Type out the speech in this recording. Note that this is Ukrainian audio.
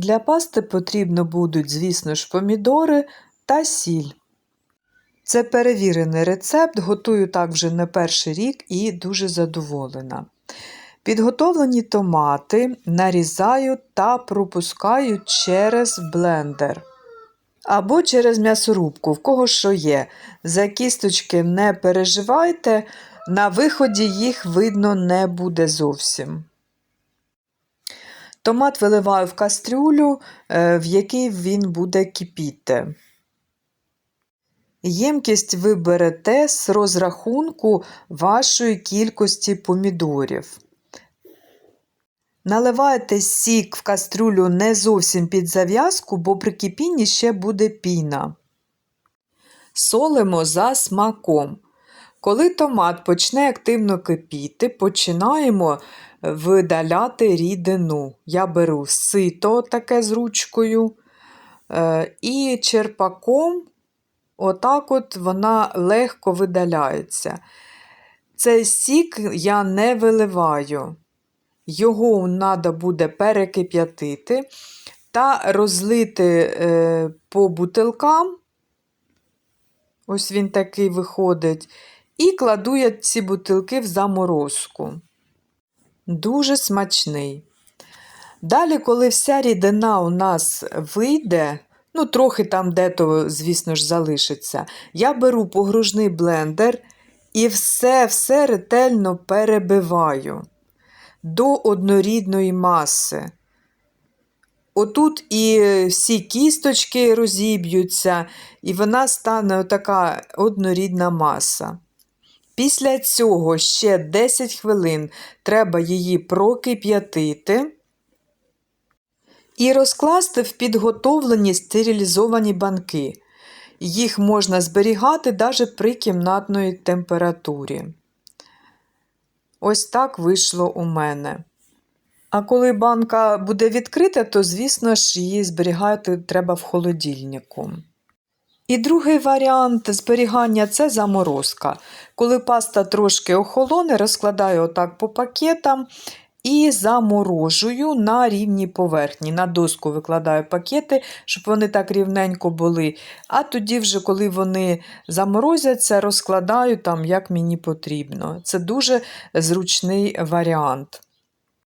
Для пасти потрібно будуть, звісно ж, помідори та сіль. Це перевірений рецепт, готую так вже не перший рік і дуже задоволена. Підготовлені томати нарізаю та пропускаю через блендер. Або через м'ясорубку, в кого що є. За кісточки не переживайте, на виході їх видно не буде зовсім. Томат виливаю в кастрюлю, е, в якій він буде кипіти. Ємкість ви берете з розрахунку вашої кількості помідорів. Наливаєте сік в кастрюлю не зовсім під зав'язку, бо при кипінні ще буде піна. Солимо за смаком. Коли томат почне активно кипіти, починаємо видаляти рідину. Я беру сито таке з ручкою е, і черпаком, отак от вона легко видаляється. Цей сік я не виливаю. Його треба буде перекип'ятити та розлити е, по бутилкам. Ось він такий виходить. І кладу я ці бутилки в заморозку. Дуже смачний. Далі, коли вся рідина у нас вийде, ну, трохи там дето, звісно ж, залишиться, я беру погружний блендер і все-все ретельно перебиваю до однорідної маси. Отут і всі кісточки розіб'ються, і вона стане така однорідна маса. Після цього ще 10 хвилин треба її прокип'ятити і розкласти в підготовлені стерилізовані банки. Їх можна зберігати навіть при кімнатної температурі. Ось так вийшло у мене. А коли банка буде відкрита, то, звісно ж, її зберігати треба в холодильнику. І другий варіант зберігання це заморозка. Коли паста трошки охолоне, розкладаю отак по пакетам і заморожую на рівній поверхні. На доску викладаю пакети, щоб вони так рівненько були. А тоді, вже, коли вони заморозяться, розкладаю там, як мені потрібно. Це дуже зручний варіант.